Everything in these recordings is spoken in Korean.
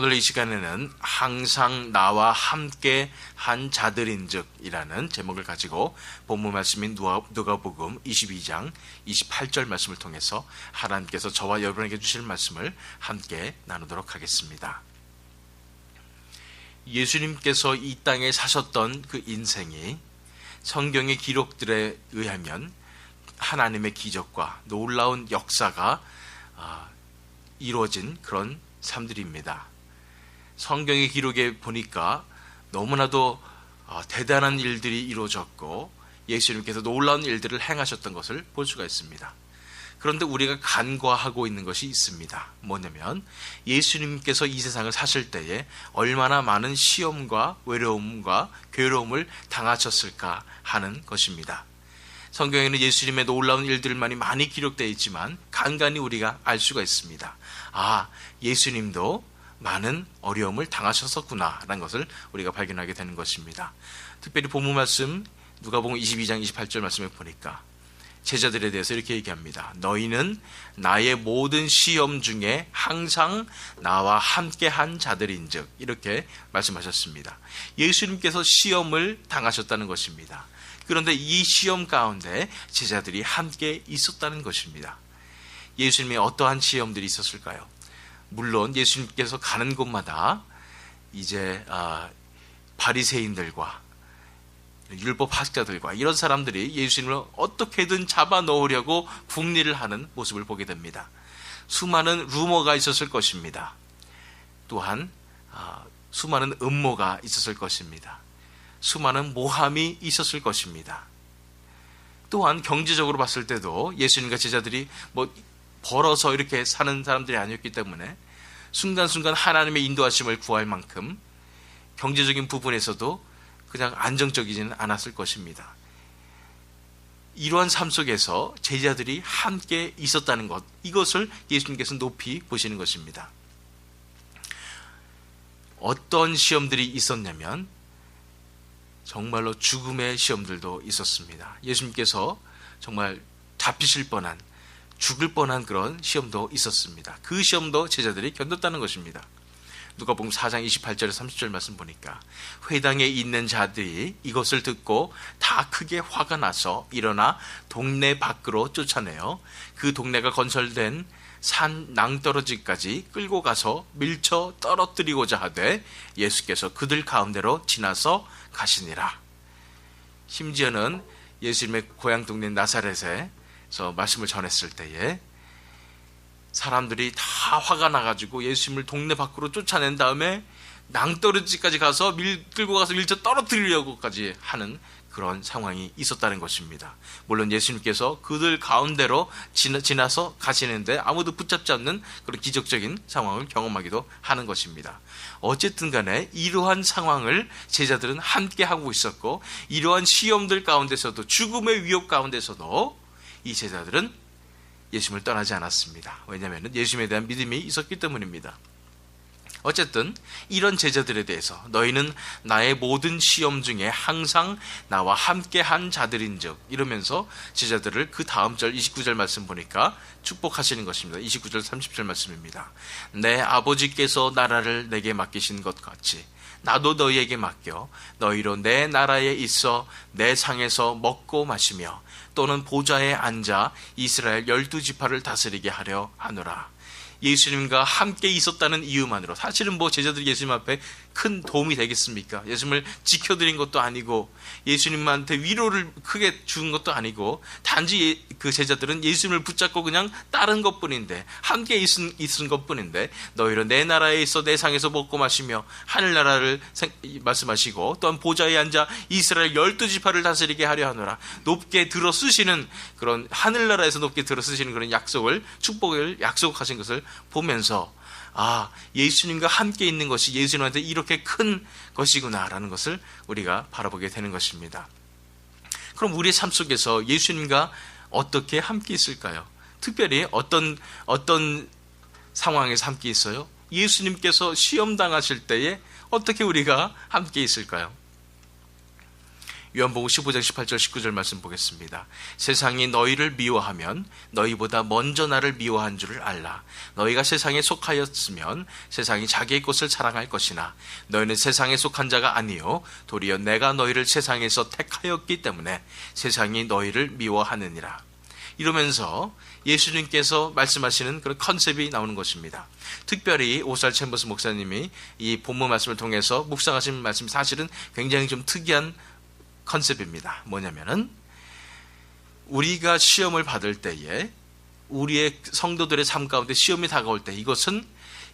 오늘 이 시간에는 항상 나와 함께 한 자들인즉이라는 제목을 가지고 본문 말씀인 누가복음 22장 28절 말씀을 통해서 하나님께서 저와 여러분에게 주실 말씀을 함께 나누도록 하겠습니다. 예수님께서 이 땅에 사셨던 그 인생이 성경의 기록들에 의하면 하나님의 기적과 놀라운 역사가 아, 이루어진 그런 삶들입니다. 성경의 기록에 보니까 너무나도 아, 대단한 일들이 이루어졌고 예수님께서 놀라운 일들을 행하셨던 것을 볼 수가 있습니다. 그런데 우리가 간과하고 있는 것이 있습니다. 뭐냐면 예수님께서 이 세상을 사실 때에 얼마나 많은 시험과 외로움과 괴로움을 당하셨을까 하는 것입니다. 성경에는 예수님의 놀라운 일들만이 많이 기록되어 있지만 간간히 우리가 알 수가 있습니다. 아, 예수님도 많은 어려움을 당하셨었구나라는 것을 우리가 발견하게 되는 것입니다. 특별히 본문 말씀 누가복음 22장 28절 말씀에 보니까 제자들에 대해서 이렇게 얘기합니다. 너희는 나의 모든 시험 중에 항상 나와 함께 한 자들인즉 이렇게 말씀하셨습니다. 예수님께서 시험을 당하셨다는 것입니다. 그런데 이 시험 가운데 제자들이 함께 있었다는 것입니다. 예수님의 어떠한 시험들이 있었을까요? 물론 예수님께서 가는 곳마다 이제 아, 바리새인들과 율법 학자들과 이런 사람들이 예수님을 어떻게든 잡아 넣으려고 궁리를 하는 모습을 보게 됩니다. 수많은 루머가 있었을 것입니다. 또한 아, 수많은 음모가 있었을 것입니다. 수많은 모함이 있었을 것입니다. 또한 경제적으로 봤을 때도 예수님과 제자들이 뭐 벌어서 이렇게 사는 사람들이 아니었기 때문에 순간순간 하나님의 인도하심을 구할 만큼 경제적인 부분에서도 그냥 안정적이지는 않았을 것입니다. 이러한 삶 속에서 제자들이 함께 있었다는 것, 이것을 예수님께서 높이 보시는 것입니다. 어떤 시험들이 있었냐면 정말로 죽음의 시험들도 있었습니다. 예수님께서 정말 잡히실 뻔한 죽을 뻔한 그런 시험도 있었습니다. 그 시험도 제자들이 견뎠다는 것입니다. 누가 보면 4장 28절 30절 말씀 보니까 회당에 있는 자들이 이것을 듣고 다 크게 화가 나서 일어나 동네 밖으로 쫓아내어 그 동네가 건설된 산 낭떠러지까지 끌고 가서 밀쳐 떨어뜨리고자 하되 예수께서 그들 가운데로 지나서 가시니라. 심지어는 예수님의 고향 동네 나사렛에 서 말씀을 전했을 때에 사람들이 다 화가 나가지고 예수님을 동네 밖으로 쫓아낸 다음에 낭떠러지까지 가서 밀 끌고 가서 밀쳐 떨어뜨리려고까지 하는 그런 상황이 있었다는 것입니다. 물론 예수님께서 그들 가운데로 지나, 서 가시는데 아무도 붙잡지 않는 그런 기적적인 상황을 경험하기도 하는 것입니다. 어쨌든 간에 이러한 상황을 제자들은 함께 하고 있었고 이러한 시험들 가운데서도 죽음의 위협 가운데서도 이 제자들은 예수님을 떠나지 않았습니다. 왜냐하면 예수님에 대한 믿음이 있었기 때문입니다. 어쨌든 이런 제자들에 대해서 너희는 나의 모든 시험 중에 항상 나와 함께 한 자들인즉 이러면서 제자들을 그 다음 절 29절 말씀 보니까 축복하시는 것입니다. 29절 30절 말씀입니다. 내 아버지께서 나라를 내게 맡기신 것 같이 나도 너희에게 맡겨 너희로 내 나라에 있어 내 상에서 먹고 마시며 또는 보좌에 앉아 이스라엘 열두 지파를 다스리게 하려 하노라. 예수님과 함께 있었다는 이유만으로 사실은 뭐 제자들이 예수님 앞에 큰 도움이 되겠습니까? 예수님을 지켜드린 것도 아니고 예수님한테 위로를 크게 준 것도 아니고 단지 예, 그 제자들은 예수님을 붙잡고 그냥 따른 것뿐인데 함께 있은, 있은 것뿐인데 너희로 내 나라에 있어 내 상에서 먹고 마시며 하늘나라를 생, 말씀하시고 또한 보좌에 앉아 이스라엘 열두 지파를 다스리게 하려 하노라 높게 들어 쓰시는 그런 하늘나라에서 높게 들어 쓰시는 그런 약속을 축복을 약속하신 것을 보면서 아, 예수님과 함께 있는 것이 예수님한테 이렇게 큰 것이구나라는 것을 우리가 바라보게 되는 것입니다. 그럼 우리의 삶 속에서 예수님과 어떻게 함께 있을까요? 특별히 어떤, 어떤 상황에서 함께 있어요? 예수님께서 시험 당하실 때에 어떻게 우리가 함께 있을까요? 요한복음 15장 18절 19절 말씀 보겠습니다. 세상이 너희를 미워하면 너희보다 먼저 나를 미워한 줄을 알라. 너희가 세상에 속하였으면 세상이 자기의 것을 사랑할 것이나 너희는 세상에 속한 자가 아니요 도리어 내가 너희를 세상에서 택하였기 때문에 세상이 너희를 미워하느니라. 이러면서 예수님께서 말씀하시는 그런 컨셉이 나오는 것입니다. 특별히 오살 챔버스 목사님이 이 본문 말씀을 통해서 묵상하신 말씀 사실은 굉장히 좀 특이한 컨셉입니다. 뭐냐면은 우리가 시험을 받을 때에 우리의 성도들의 삶 가운데 시험이 다가올 때 이것은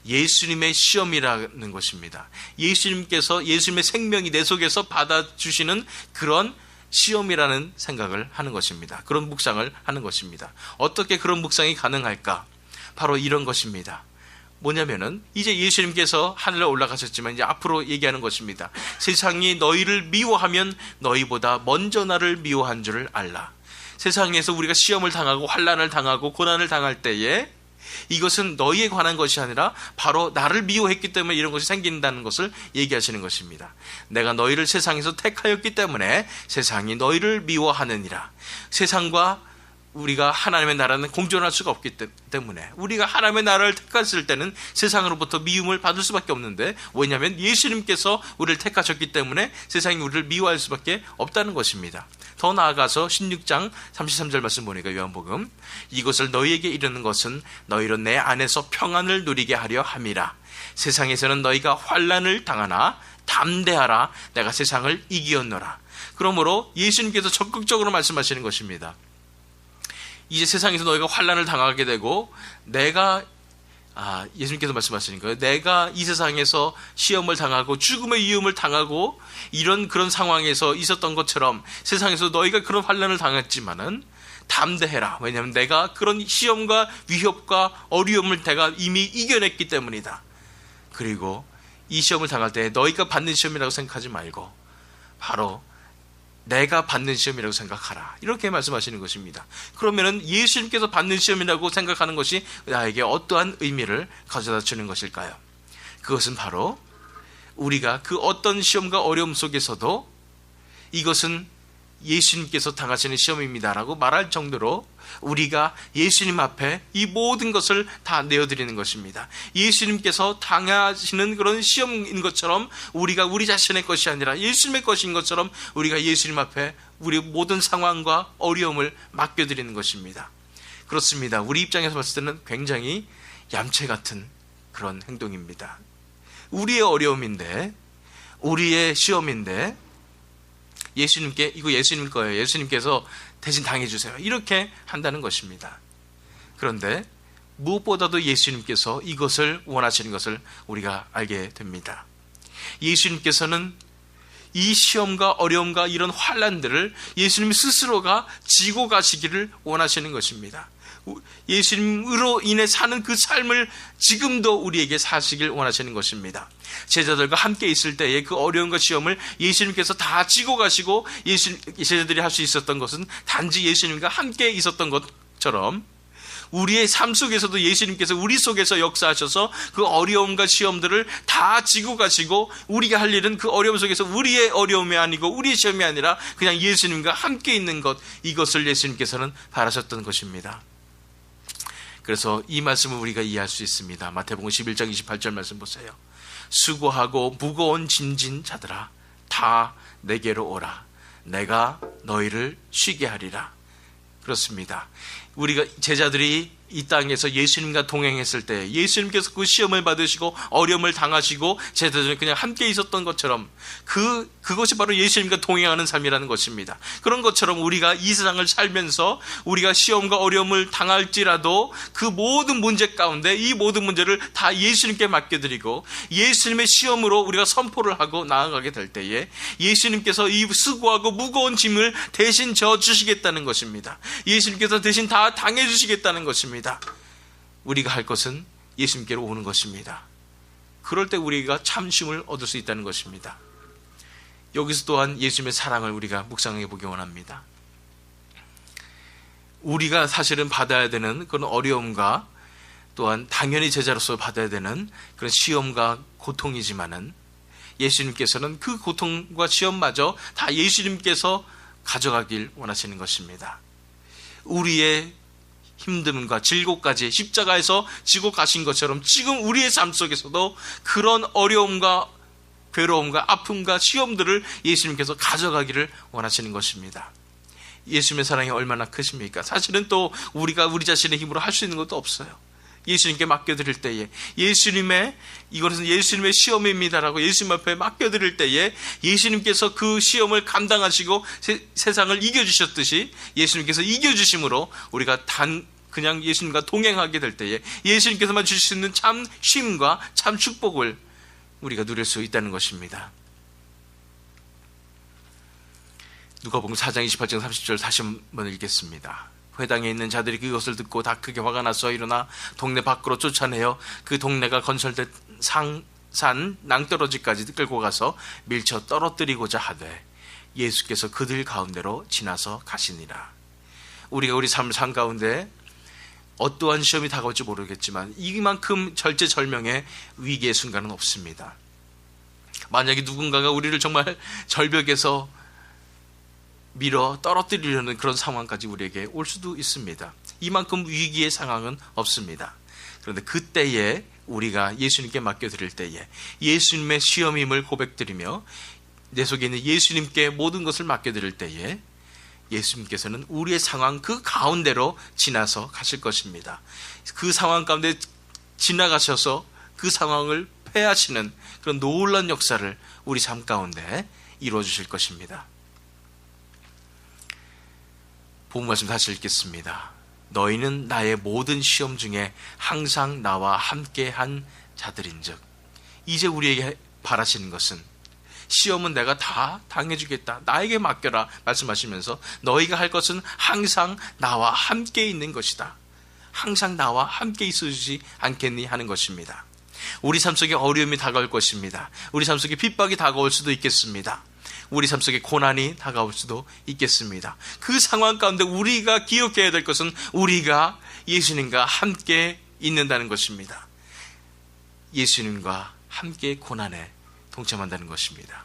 예수님의 시험이라는 것입니다. 예수님께서 예수님의 생명이 내 속에서 받아주시는 그런 시험이라는 생각을 하는 것입니다. 그런 묵상을 하는 것입니다. 어떻게 그런 묵상이 가능할까? 바로 이런 것입니다. 뭐냐면은 이제 예수님께서 하늘에 올라가셨지만 이제 앞으로 얘기하는 것입니다. 세상이 너희를 미워하면 너희보다 먼저 나를 미워한 줄을 알라. 세상에서 우리가 시험을 당하고 환란을 당하고 고난을 당할 때에 이것은 너희에 관한 것이 아니라 바로 나를 미워했기 때문에 이런 것이 생긴다는 것을 얘기하시는 것입니다. 내가 너희를 세상에서 택하였기 때문에 세상이 너희를 미워하느니라. 세상과 우리가 하나님의 나라는 공존할 수가 없기 때문에 우리가 하나님의 나라를 택했을 때는 세상으로부터 미움을 받을 수밖에 없는데 왜냐하면 예수님께서 우리를 택하셨기 때문에 세상이 우리를 미워할 수밖에 없다는 것입니다. 더 나아가서 16장 33절 말씀 보니까 요한복음 이것을 너희에게 이르는 것은 너희로 내 안에서 평안을 누리게 하려 함이라 세상에서는 너희가 환란을 당하나 담대하라 내가 세상을 이기었노라 그러므로 예수님께서 적극적으로 말씀하시는 것입니다. 이제 세상에서 너희가 환란을 당하게 되고 내가 아, 예수님께서 말씀하시는 거예요. 내가 이 세상에서 시험을 당하고 죽음의 위험을 당하고 이런 그런 상황에서 있었던 것처럼 세상에서 너희가 그런 환란을 당했지만은 담대해라. 왜냐하면 내가 그런 시험과 위협과 어려움을 내가 이미 이겨냈기 때문이다. 그리고 이 시험을 당할 때 너희가 받는 시험이라고 생각하지 말고 바로 내가 받는 시험이라고 생각하라. 이렇게 말씀하시는 것입니다. 그러면은 예수님께서 받는 시험이라고 생각하는 것이 나에게 어떠한 의미를 가져다 주는 것일까요? 그것은 바로 우리가 그 어떤 시험과 어려움 속에서도 이것은 예수님께서 당하시는 시험입니다라고 말할 정도로 우리가 예수님 앞에 이 모든 것을 다 내어드리는 것입니다. 예수님께서 당하시는 그런 시험인 것처럼 우리가 우리 자신의 것이 아니라 예수님의 것인 것처럼 우리가 예수님 앞에 우리 모든 상황과 어려움을 맡겨드리는 것입니다. 그렇습니다. 우리 입장에서 봤을 때는 굉장히 얌체 같은 그런 행동입니다. 우리의 어려움인데, 우리의 시험인데, 예수님께 이거 예수님 거예요. 예수님께서 대신 당해 주세요. 이렇게 한다는 것입니다. 그런데 무엇보다도 예수님께서 이것을 원하시는 것을 우리가 알게 됩니다. 예수님께서는 이 시험과 어려움과 이런 환란들을 예수님 스스로가 지고 가시기를 원하시는 것입니다. 예수님으로 인해 사는 그 삶을 지금도 우리에게 사시길 원하시는 것입니다. 제자들과 함께 있을 때에 그 어려움과 시험을 예수님께서 다 지고 가시고 예수, 제자들이 할 수 있었던 것은 단지 예수님과 함께 있었던 것처럼 우리의 삶 속에서도 예수님께서 우리 속에서 역사하셔서 그 어려움과 시험들을 다 지고 가시고 우리가 할 일은 그 어려움 속에서 우리의 어려움이 아니고 우리의 시험이 아니라 그냥 예수님과 함께 있는 것 이것을 예수님께서는 바라셨던 것입니다. 그래서 이 말씀을 우리가 이해할 수 있습니다. 마태복음 11장 28절 말씀 보세요. 수고하고 무거운 짐진 자들아 다 내게로 오라. 내가 너희를 쉬게 하리라. 그렇습니다. 우리가 제자들이 이 땅에서 예수님과 동행했을 때 예수님께서 그 시험을 받으시고 어려움을 당하시고 제자들이 그냥 함께 있었던 것처럼 그 그것이 바로 예수님과 동행하는 삶이라는 것입니다. 그런 것처럼 우리가 이 세상을 살면서 우리가 시험과 어려움을 당할지라도 그 모든 문제 가운데 이 모든 문제를 다 예수님께 맡겨드리고 예수님의 시험으로 우리가 선포를 하고 나아가게 될 때에 예수님께서 이 수고하고 무거운 짐을 대신 져 주시겠다는 것입니다. 예수님께서 대신 다 당해 주시겠다는 것입니다. 우리가 할 것은 예수님께로 오는 것입니다. 그럴 때 우리가 참심을 얻을 수 있다는 것입니다. 여기서 또한 예수님의 사랑을 우리가 묵상해 보기 원합니다. 우리가 사실은 받아야 되는 그런 어려움과 또한 당연히 제자로서 받아야 되는 그런 시험과 고통이지만은 예수님께서는 그 고통과 시험마저 다 예수님께서 가져가길 원하시는 것입니다. 우리의 힘듦과 질고까지 십자가에서 지고 가신 것처럼 지금 우리의 삶 속에서도 그런 어려움과 괴로움과 아픔과 시험들을 예수님께서 가져가기를 원하시는 것입니다. 예수님의 사랑이 얼마나 크십니까? 사실은 또 우리가 우리 자신의 힘으로 할 수 있는 것도 없어요. 예수님께 맡겨드릴 때에 예수님의 이것은 예수님의 시험입니다라고 예수님 앞에 맡겨드릴 때에 예수님께서 그 시험을 감당하시고 세, 세상을 이겨주셨듯이 예수님께서 이겨주심으로 우리가 단 그냥 예수님과 동행하게 될 때에 예수님께서만 주실 수 있는 참 쉼과 참 축복을 우리가 누릴 수 있다는 것입니다. 누가복음 4장 28절 30절 다시 한번 읽겠습니다. 회당에 있는 자들이 그것을 듣고 다 크게 화가 나서 일어나 동네 밖으로 쫓아내어 그 동네가 건설된 상, 산 낭떠러지까지 끌고 가서 밀쳐 떨어뜨리고자 하되 예수께서 그들 가운데로 지나서 가시니라. 우리가 우리 산 가운데 어떠한 시험이 다가올지 모르겠지만 이만큼 절제절명의 위기의 순간은 없습니다. 만약에 누군가가 우리를 정말 절벽에서 밀어 떨어뜨리려는 그런 상황까지 우리에게 올 수도 있습니다. 이만큼 위기의 상황은 없습니다. 그런데 그때에 우리가 예수님께 맡겨드릴 때에 예수님의 시험임을 고백드리며 내 속에 있는 예수님께 모든 것을 맡겨드릴 때에 예수님께서는 우리의 상황 그 가운데로 지나서 가실 것입니다. 그 상황 가운데 지나가셔서 그 상황을 패하시는 그런 놀란 역사를 우리 삶 가운데 이루어 주실 것입니다. 본 말씀 다시 읽겠습니다. 너희는 나의 모든 시험 중에 항상 나와 함께 한 자들인즉 이제 우리에게 바라시는 것은 시험은 내가 다 당해주겠다. 나에게 맡겨라. 말씀하시면서 너희가 할 것은 항상 나와 함께 있는 것이다. 항상 나와 함께 있어주지 않겠니 하는 것입니다. 우리 삶 속에 어려움이 다가올 것입니다. 우리 삶 속에 핍박이 다가올 수도 있겠습니다. 우리 삶 속에 고난이 다가올 수도 있겠습니다. 그 상황 가운데 우리가 기억해야 될 것은 우리가 예수님과 함께 있는다는 것입니다. 예수님과 함께 고난에 동참한다는 것입니다.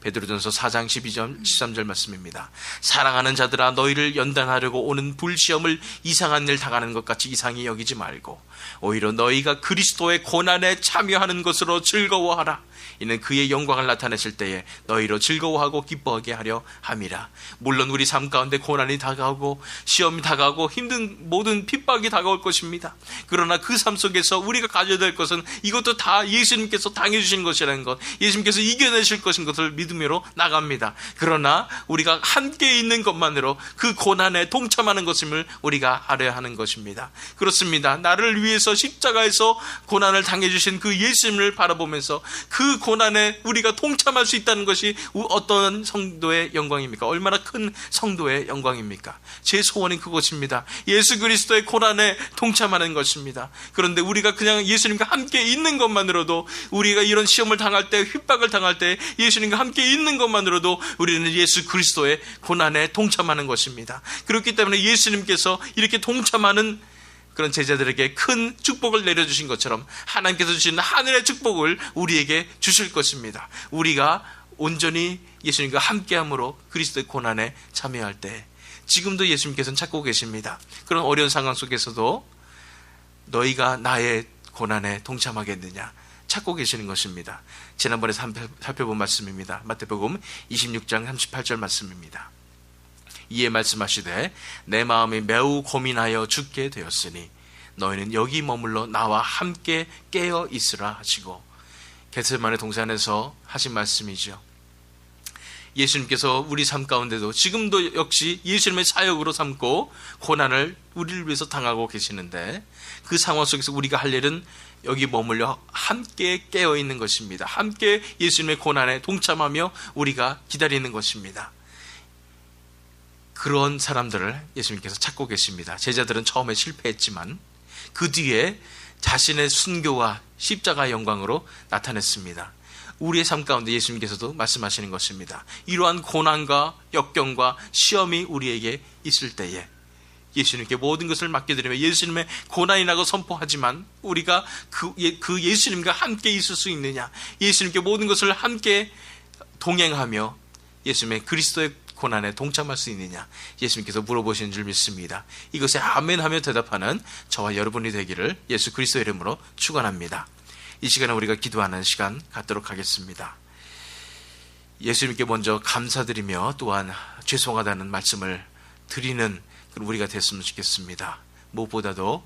베드로전서 4장 12절 13절 말씀입니다. 사랑하는 자들아 너희를 연단하려고 오는 불시험을 이상한 일 당하는 것 같이 이상히 여기지 말고 오히려 너희가 그리스도의 고난에 참여하는 것으로 즐거워하라. 이는 그의 영광을 나타내실 때에 너희로 즐거워하고 기뻐하게 하려 함이라. 물론 우리 삶 가운데 고난이 다가오고 시험이 다가오고 힘든 모든 핍박이 다가올 것입니다. 그러나 그 삶 속에서 우리가 가져야 될 것은 이것도 다 예수님께서 당해 주신 것이라는 것, 예수님께서 이겨내실 것인 것을 믿 음으로 나갑니다. 그러나 우리가 함께 있는 것만으로 그 고난에 동참하는 것임을 우리가 알아야 하는 것입니다. 그렇습니다. 나를 위해서 십자가에서 고난을 당해 주신 그 예수님을 바라보면서 그 고난에 우리가 동참할 수 있다는 것이 어떤 성도의 영광입니까? 얼마나 큰 성도의 영광입니까? 제 소원은 그것입니다. 예수 그리스도의 고난에 동참하는 것입니다. 그런데 우리가 그냥 예수님과 함께 있는 것만으로도 우리가 이런 시험을 당할 때, 핍박을 당할 때 예수님과 함께 있는 것만으로도 우리는 예수 그리스도의 고난에 동참하는 것입니다. 그렇기 때문에 예수님께서 이렇게 동참하는 그런 제자들에게 큰 축복을 내려주신 것처럼 하나님께서 주신 하늘의 축복을 우리에게 주실 것입니다. 우리가 온전히 예수님과 함께함으로 그리스도의 고난에 참여할 때 지금도 예수님께서는 찾고 계십니다. 그런 어려운 상황 속에서도 너희가 나의 고난에 동참하겠느냐 찾고 계시는 것입니다. 지난번에 살펴본 말씀입니다. 마태복음 26장 38절 말씀입니다. 이에 말씀하시되 내 마음이 매우 고민하여 죽게 되었으니 너희는 여기 머물러 나와 함께 깨어 있으라 하시고 게세만의 동산에서 하신 말씀이죠. 예수님께서 우리 삶 가운데도 지금도 역시 예수님의 사역으로 삼고 고난을 우리를 위해서 당하고 계시는데 그 상황 속에서 우리가 할 일은 여기 머물러 함께 깨어 있는 것입니다. 함께 예수님의 고난에 동참하며 우리가 기다리는 것입니다. 그런 사람들을 예수님께서 찾고 계십니다. 제자들은 처음에 실패했지만 그 뒤에 자신의 순교와 십자가 영광으로 나타냈습니다. 우리의 삶 가운데 예수님께서도 말씀하시는 것입니다. 이러한 고난과 역경과 시험이 우리에게 있을 때에 예수님께 모든 것을 맡겨드리며 예수님의 고난이라고 선포하지만 우리가 그, 예, 그 예수님과 함께 있을 수 있느냐 예수님께 모든 것을 함께 동행하며 예수님의 그리스도의 고난에 동참할 수 있느냐 예수님께서 물어보시는 줄 믿습니다. 이것에 아멘 하며 대답하는 저와 여러분이 되기를 예수 그리스도 이름으로 축원합니다. 이 시간에 우리가 기도하는 시간 갖도록 하겠습니다. 예수님께 먼저 감사드리며 또한 죄송하다는 말씀을 드리는 그런 우리가 됐으면 좋겠습니다. 무엇보다도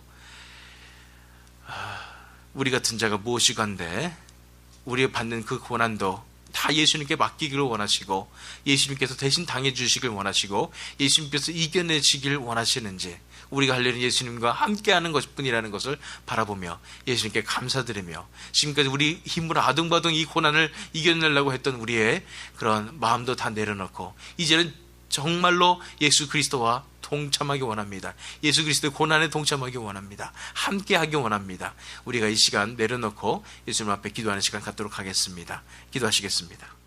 아, 우리 같은 자가 무엇이간데 우리가 받는 그 고난도 다 예수님께 맡기기를 원하시고 예수님께서 대신 당해 주시길 원하시고 예수님께서 이겨내시길 원하시는지 우리가 하려는 예수님과 함께하는 것뿐이라는 것을 바라보며 예수님께 감사드리며 지금까지 우리 힘으로 아둥바둥 이 고난을 이겨내려고 했던 우리의 그런 마음도 다 내려놓고 이제는 정말로 예수 그리스도와 동참하기 원합니다. 예수 그리스도의 고난에 동참하기 원합니다. 함께하기 원합니다. 우리가 이 시간 내려놓고 예수님 앞에 기도하는 시간 갖도록 하겠습니다. 기도하시겠습니다.